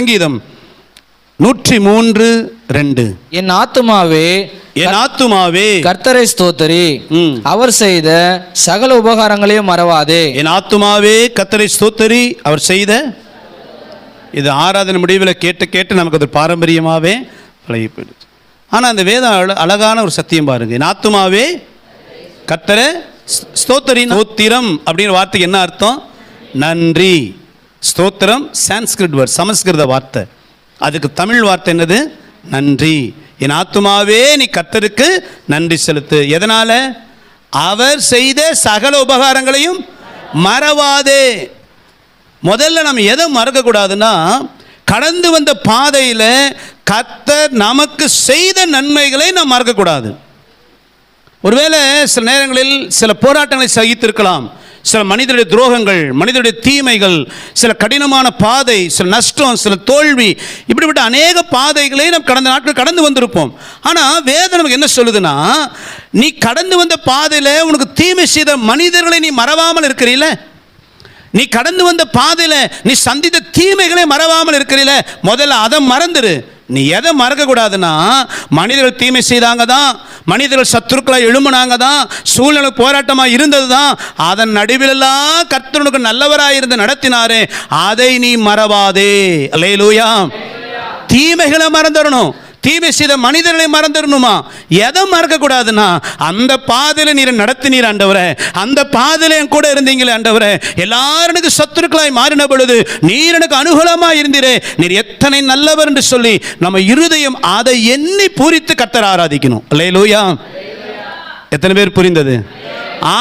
சங்கீதம் நூற்றி மூன்று ரெண்டு. என் ஆத்துமாவே என் ஆத்துமாவே. கர்த்தரை ஸ்தோத்தரி. அவர் செய்த சகல உபகாரங்களையும் மறவாதே. என் ஆத்துமாவே கத்தரை ஸ்தோத்தரி. அவர் செய்த இது ஆராதனை முடிவில் கேட்டு கேட்டு நமக்கு அது பாரம்பரியமாகவே பழகி போயிடுச்சு ஆனால் அந்த வேதம் அழ அழகான ஒரு சத்தியம் பாருங்க. என் ஆத்துமாவே கத்தரை ஸ்தோத்தரி ஸ்தோத்திரம். அப்படிங்கிற வார்த்தைக்கு என்ன அர்த்தம்? நன்றி. ஸ்தோத்திரம் சான்ஸ்கிரிட் வேர்ட் சமஸ்கிருத வார்த்தை. அதுக்கு தமிழ் வார்த்தை என்னது? நன்றி. என் ஆத்துமாவே நீ கத்தருக்கு நன்றி செலுத்து. எதனால்? அவர் செய்த சகல உபகாரங்களையும் மறவாதே. முதல்ல நம்ம எதை மறக்கக்கூடாதுன்னா கடந்து வந்த பாதையில் கத்தர் நமக்கு செய்த நன்மைகளை நாம் மறக்கக்கூடாது. ஒருவேளை சில நேரங்களில் சில போராட்டங்களை சகித்திருக்கலாம். சில மனிதருடைய துரோகங்கள் மனிதருடைய தீமைகள் சில கடினமான பாதை சில நஷ்டம் சில தோல்வி இப்படிப்பட்ட அநேக பாதைகளை நாம் கடந்த நாட்கள் கடந்து வந்திருப்போம். ஆனால் வேதம் நமக்கு என்ன சொல்லுதுன்னா நீ கடந்து வந்த பாதையில் உனக்கு தீமை செய்த மனிதர்களை நீ மறவாமல் இருக்கிறீல்ல நீ கடந்து வந்த பாதையில் நீ சந்தித்த தீமைகளை மறவாமல் இருக்கிறீல? முதல்ல அதை மறந்துடு நீ எதை மறக்கக்கூடாதுன்னா மனிதர்கள் தீமை செய்தாங்க தான் மனிதர்கள் சத்துருக்களாக எழும்புனாங்க தான் சூழ்நிலை போராட்டமாக இருந்தது தான் அதன் நடுவிலெல்லாம் கர்த்தனுக்கு நல்லவராக இருந்து நடத்தினாரே அதை நீ மறவாதே. அல்லேலூயா. தீமைகளை மறந்துடணும். தீமை செய்த மனிதர்களை மறந்துடணுமா? எதை மறக்கக்கூடாதுன்னா அந்த பாதையில் நீரை நடத்தினீர் ஆண்டவரே. அந்த பாதையில் என் கூட இருந்தீங்களே ஆண்டவரே. எல்லாரும் எனக்கு சத்துருக்களாய் மாறின பொழுது நீர் எனக்கு அனுகூலமாக இருந்தீரே. நீர் எத்தனை நல்லவர் என்று சொல்லி நம்ம இருதயம் அதை எண்ணி பூரித்து கத்தர் ஆராதிக்கணும். அல்லேலூயா. எத்தனை பேர் புரிந்தது?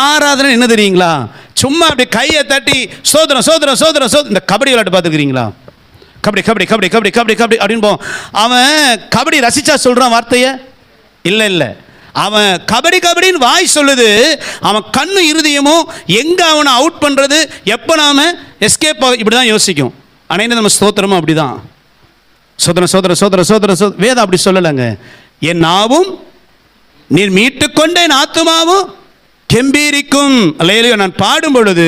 ஆராதனை என்ன தெரியுங்களா? சும்மா அப்படி கையை தட்டி சோதரம் சோதரம் சோதரம் சோதரம் இந்த கபடி விளையாட்டு பார்த்துக்கிறீங்களா கபடி கபடி கபடி கபடி கபடி கபடி அப்படின்னு அவன் கபடி ரசிச்சா சொல்கிறான் வார்த்தையை? இல்லை இல்லை. அவன் கபடி கபடின்னு வாய் சொல்லுது. அவன் கண்ணு இருதயமும் எங்கே அவனை அவுட் பண்ணுறது எப்போ நாம எஸ்கேப் இப்படி தான் யோசிக்கும். ஆனால் நம்ம ஸ்தோத்திரமும் அப்படி தான் சோதர சோதர சோதர சோதர சோ வேதம் அப்படி சொல்லலைங்க. என் நாவும் நீர் மீட்டுக்கொண்ட என் ஆத்துமாவும் கெம்பீரிக்கும் அல்லையிலையோ நான் பாடும் பொழுது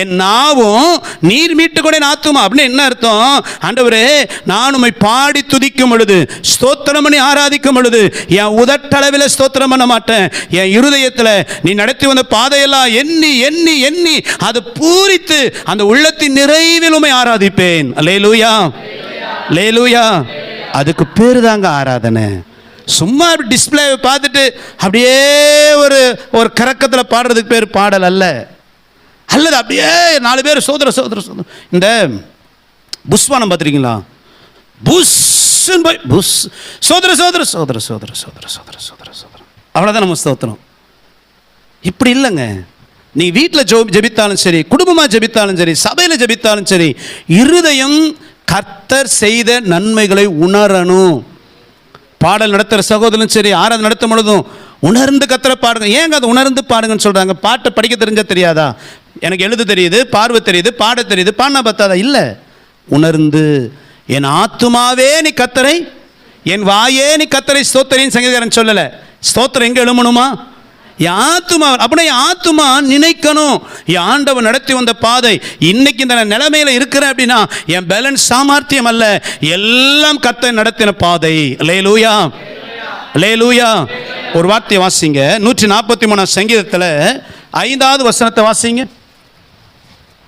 என் நாவும் நீர் மீட்டு கூட ஆத்துமா அப்படின்னு என்ன அர்த்தம்? ஆண்டவரே நான் உம்மை பாடி துதிக்கும் பொழுது ஸ்தோத்திரம் பண்ணி ஆராதிக்கும் பொழுது என் உதட்டளவில் ஸ்தோத்திரம் பண்ண மாட்டேன். என் இருதயத்தில் நீ நடத்தி வந்த பாதையெல்லாம் எண்ணி எண்ணி எண்ணி அது பூரித்து அந்த உள்ளத்தின் நிறைவில் உண்மை ஆராதிப்பேன். அல்லேலூயா. லேலூயா அதுக்கு பேர் தாங்க ஆராதனை. சும்மா டிஸ்பிளேவை பார்த்துட்டு அப்படியே ஒரு ஒரு கறக்கத்தில் பாடுறதுக்கு பேர் பாடல் அல்ல. அல்லது அப்படியே நாலு பேர் சோதர சோதர சோதர. இந்த புஷ்வானம் பார்த்துருக்கீங்களா? புஷ் போய் புஷ். சோதர சோதர சோதர சோதர சோதர சோதர சோதர சோதர. அவ்வளோதான் நம்ம ஸ்தோத்திரம். இப்படி இல்லைங்க. நீ வீட்டில் ஜோ ஜபித்தாலும் சரி குடும்பமாக ஜெபித்தாலும் சரி சபையில் ஜெபித்தாலும் சரி இருதயம் கர்த்தர் செய்த நன்மைகளை உணரணும். பாடல் நடத்துகிற சகோதரனும் சரி ஆராதனை நடத்தும் பொழுதும் உணர்ந்து கத்தரை பாடுங்க. ஏங்க அதை உணர்ந்து பாடுங்கன்னு சொல்கிறாங்க பாட்டை படிக்க தெரிஞ்சா தெரியாதா? எனக்கு எழுத தெரியுது பார்வை தெரியுது பாட தெரியுது பாடினா பத்தாதா? இல்லை. உணர்ந்து என் ஆத்துமாவே நீ கத்தரை என் வாயே நீ கத்தரை ஸ்தோத்தரின்னு சங்கீதக்காரன் சொல்லலை. ஸ்தோத்திரம் எங்கே எழுமணுமா என் ஆத்துமா அப்படின்னா என் ஆத்துமா நினைக்கணும். என் ஆண்டவன் நடத்தி வந்த பாதை இன்னைக்கு இந்த நிலைமையில இருக்கிறேன் அப்படின்னா என் பேலன்ஸ் சாமர்த்தியம் அல்ல. எல்லாம் கத்தை நடத்தின பாதை. லே லூயா லே லூயா ஒரு வார்த்தையை வாசிங்க. நூற்றி நாற்பத்தி மூணாம் சங்கீதத்தில் ஐந்தாவது வசனத்தை வாசிங்க.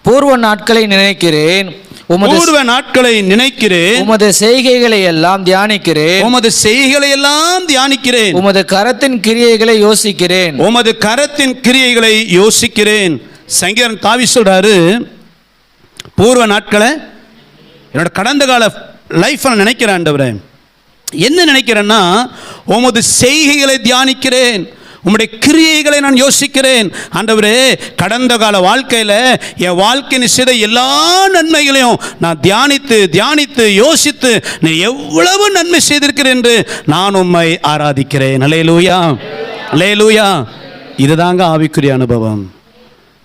பூர்வ நாட்களை நினைக்கிறேன். பூர்வ நாட்களை நினைக்கிறேன். உமது செய்கைகளை எல்லாம் தியானிக்கிறேன். உமது செய்களை எல்லாம் தியானிக்கிறேன். உமது கரத்தின் கிரியைகளை யோசிக்கிறேன். உமது கரத்தின் கிரியைகளை யோசிக்கிறேன். சங்கீதன் தாவி சொல்றாரு பூர்வ நாட்களை என்னோட கடந்த கால லைஃப்பை நான் நினைக்கிறேன் ஆண்டவரே. என்ன நினைக்கிறேன்னா உமது செய்கைகளை தியானிக்கிறேன். உம்முடைய கிரியைகளை நான் யோசிக்கிறேன். ஆண்டவரே கடந்த கால வாழ்க்கையில் என் வாழ்க்கையின் செய்த எல்லா நன்மைகளையும் நான் தியானித்து தியானித்து யோசித்து நீ எவ்வளவு நன்மை செய்திருக்கிறேன் என்று நான் உம்மை ஆராதிக்கிறேன். அலேலூயா அலேலூயா இதுதாங்க ஆவிக்குரிய அனுபவம்.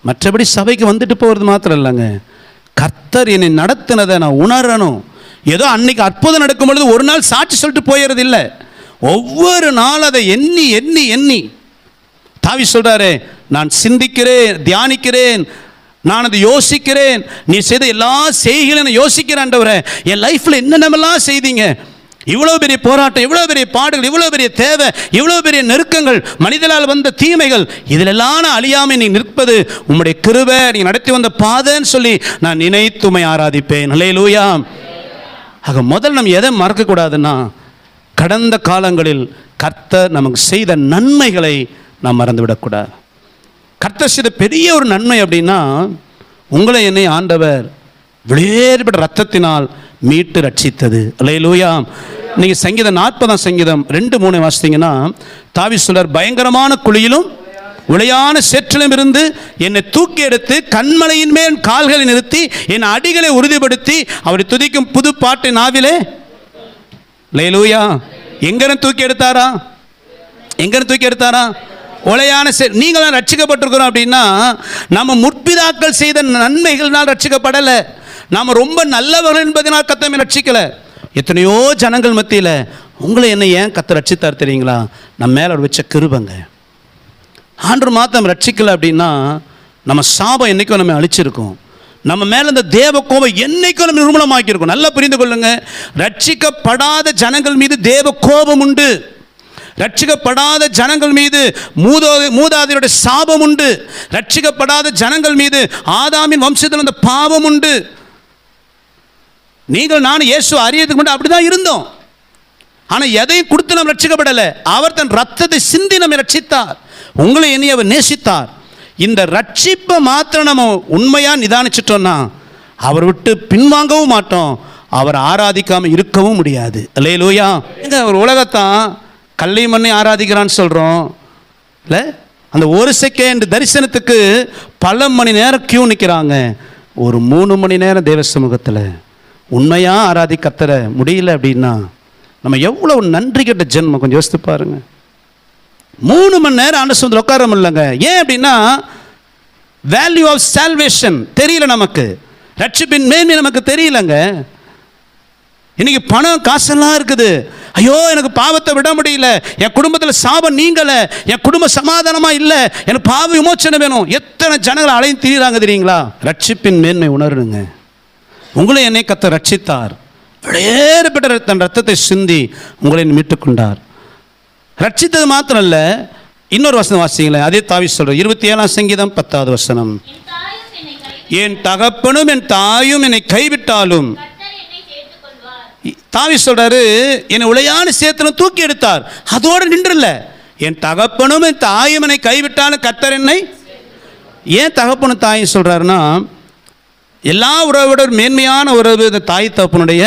மற்றபடி சபைக்கு வந்துட்டு போகிறது மாத்திரம் இல்லைங்க. கர்த்தர் என்னை நடத்தினதை நான் உணரணும். ஏதோ அன்னைக்கு அற்புதம் நடக்கும் பொழுது ஒரு நாள் சாட்சி சொல்லிட்டு போயிடுறது இல்லை ஒவ்வொரு நாள் அதை எண்ணி எண்ணி எண்ணி தாவி சொல்கிறாரு நான் சிந்திக்கிறேன் தியானிக்கிறேன் நான் அதை யோசிக்கிறேன். நீ செய்த எல்லா செய்கிறேன்னு நான் யோசிக்கிறேன் என் லைஃப்பில் என்னென்னமெல்லாம் செய்தீங்க? இவ்வளோ பெரிய போராட்டம் இவ்வளோ பெரிய பாடுகள் இவ்வளோ பெரிய தேவை இவ்வளோ பெரிய நெருக்கங்கள் மனிதனால் வந்த தீமைகள் இதிலெல்லாம் அழியாமல் நீ நிற்பது. உம்முடைய கிருவை நீ நடத்தி வந்த பாதைன்னு சொல்லி நான் நினைத்துமை ஆராதிப்பேன். ஹalleluya ஆக முதல் நம்ம எதை மறக்கக்கூடாதுன்னா கடந்த காலங்களில் கர்த்தர் நமக்கு செய்த நன்மைகளை நாம் மறந்துவிடக்கூடாது. கர்த்தர் செய்த பெரிய ஒரு நன்மை அப்படின்னா உங்களை என்னை ஆண்டவர் வெளியேறப்பட்ட ரத்தத்தினால் மீட்டு ரட்சித்தது. லூயா நீங்கள் சங்கீதம் நாற்பதாம் சங்கீதம் ரெண்டு மூணு வாசித்தீங்கன்னா தாவி சொல்றார் பயங்கரமான குழியிலும் உளையான சேற்றிலும் இருந்து என்னை தூக்கி எடுத்து கண்மலையின் மேல் கால்களை நிறுத்தி என் அடிகளை உறுதிப்படுத்தி அவரை துதிக்கும் புது பாட்டு நாவிலே லேலூயா எங்கன்னு தூக்கி எடுத்தாரா? எங்கன்னு தூக்கி எடுத்தாரா? உளையான செ நீங்களாம் ரட்சிக்கப்பட்டிருக்கிறோம் அப்படின்னா நம்ம முற்பிதாக்கள் செய்த நன்மைகள்னால் ரட்சிக்கப்படலை. நாம் ரொம்ப நல்லவர்கள் என்பதனால் கத்தமே ரட்சிக்கலை. எத்தனையோ ஜனங்கள் மத்தியில் உங்களை என்ன ஏன் கத்தை ரட்சித்தார் தெரியுங்களா? நம்ம மேலே வச்ச கிருபங்க. ஆண்டு மாத்தம் ரட்சிக்கலை அப்படின்னா நம்ம சாபம் என்னைக்கும் நம்ம அழிச்சிருக்கோம். நம்ம மேலே இந்த தேவ கோபம் என்னைக்கும் நம்ம நிர்மூலமாக்கியிருக்கோம். நல்லா புரிந்து கொள்ளுங்க. ரட்சிக்கப்படாத ஜனங்கள் மீது தேவ கோபம் உண்டு. ரட்சிக்கப்படாத ஜனங்கள் மீது மூதோ மூதாதையருடைய சாபம் உண்டு ரட்சிக்கப்படாத ஜனங்கள் மீது ஆதாமின் வம்சத்தில் அந்த பாவம் உண்டு நீங்கள் நான் இயேசு அறியதுக்கு முன்னாடி அப்படிதான் இருந்தோம். ஆனால் எதையும் கொடுத்து நம்ம ரட்சிக்கப்படலை. அவர் தன் ரத்தத்தை சிந்தி நம்மை ரட்சித்தார். உங்களை என்னை அவர் நேசித்தார். இந்த ரட்சிப்பை மாத்திரம் நம்ம உண்மையாக நிதானிச்சிட்டோம்னா அவர் விட்டு பின்வாங்கவும் மாட்டோம். அவர் ஆராதிக்காமல் இருக்கவும் முடியாது. அல்லே இந்த ஒரு உலகத்தான் கல்லை மண்ணை ஆராதிக்கிறான்னு சொல்கிறோம் இல்லை? அந்த ஒரு செகண்ட் தரிசனத்துக்கு பல மணி நேரம் கியூ நிற்கிறாங்க ஒரு மூணு மணி நேரம் தேவ சமூகத்தில். உண்மையாக ஆராதிக்கத்தர முடியல அப்படின்னா நம்ம எவ்வளோ நன்றி கெட்ட ஜென்மம். கொஞ்சம் யோசித்து பாருங்க. மூணு மணி நேரம் ஆண்டு சொந்த உட்கார முடியலங்க. ஏன் அப்படின்னா வேல்யூ ஆஃப் சால்வேஷன் தெரியல நமக்கு. ரட்சிப்பின் மேன்மை நமக்கு தெரியலங்க. இன்னைக்கு பணம் காசெல்லாம் இருக்குது. ஐயோ எனக்கு பாவத்தை விட முடியல. என் குடும்பத்தில் சாபம் நீங்கலை. என் குடும்ப சமாதானமாக இல்லை. எனக்கு பாவ விமோச்சனம் வேணும். எத்தனை ஜனங்களை அலையும் திரியிறாங்க தெரியுங்களா? ரட்சிப்பின் மேன்மை உணருங்க. உங்களை என்னை கத்த ரட்சித்தார். விளையேறப்பட்ட தன் ரத்தத்தை சிந்தி உங்களை மீட்டுக் கொண்டார் ரட்சித்தது மாத்திரம் இல்ல இன்னொரு வசனம் வாசிங்களேன். அதே தாவி சொல்ற இருபத்தி ஏழாம் சங்கீதம் பத்தாவது வசனம். என் தகப்பனும் என் தாயும் என்னை கைவிட்டாலும் கர்த்தர் என்னை சேர்த்துக் கொள்வார் தாவி சொல்கிறாரு என்னை உளையான சேத்திரம் தூக்கி எடுத்தார். அதோடு நின்றுல என் தகப்பனும் என் தாயும் என்னை கைவிட்டாலும் கத்தர் என்னை ஏன் தகப்பனும் தாயும் சொல்கிறாருன்னா எல்லா உறவோட மேன்மையான உறவு இந்த தாய் தகப்பனுடைய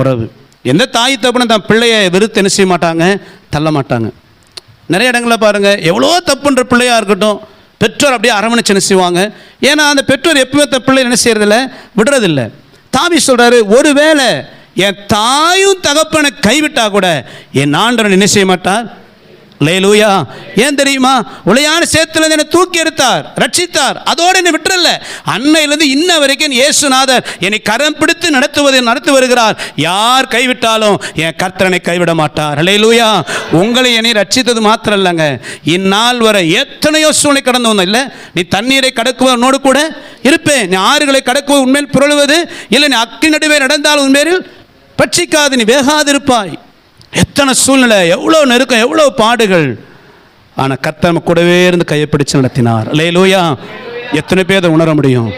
உறவு. எந்த தாய் தப்புன்னு தன் பிள்ளையை வெறுத்து என்ன செய்ய மாட்டாங்க? தள்ள மாட்டாங்க. நிறைய இடங்களில் பாருங்கள் எவ்வளோ தப்புன்ற பிள்ளையாக இருக்கட்டும் பெற்றோர் அப்படியே அரவணைச்சு என்ன செய்வாங்க? ஏன்னா அந்த பெற்றோர் எப்பவுமே தன் பிள்ளை என்ன செய்யறதில்ல விடுறதில்ல. தாவி சொல்கிறாரு ஒருவேளை என் தாயும் தகப்பனை கைவிட்டா கூட என் ஆண்டவன் என்ன செய்ய மாட்டார்? லேலூயா ஏன் தெரியுமா? உளையான சேத்துல என்னை தூக்கி எடுத்தார் ரட்சித்தார். அதோடு என்னை விட்டுறல. அன்னையிலிருந்து இன்ன வரைக்கும் இயேசுநாதர் என்னை கரம் பிடித்து நடத்துவதை நடத்தி வருகிறார். யார் கைவிட்டாலும் என் கர்த்தரனை கைவிட மாட்டார். லேலூயா உங்களை என்னை ரட்சித்தது மாத்திரம் இல்லைங்க இந்நாள் வரை எத்தனையோ சூழ்நிலை கடந்து வந்தோம். இல்லை நீ தண்ணீரை கடக்குவனோடு கூட இருப்பேன். நீ ஆறுகளை கடக்குவ உண்மையில் புரளுவது. இல்லை நீ அக்கி நடுவே நடந்தால் உண்மையில் பட்சிக்காது நீ வேகாதிருப்பாய். எத்தனை சூழ்நிலை எவ்வளோ நெருக்கம் எவ்வளோ பாடுகள். ஆனால் கர்த்தர் நம்ம கூடவே இருந்து கையை பிடிச்சு நடத்தினார். லே லூயா எத்தனை பேர் அதை உணர முடியும்?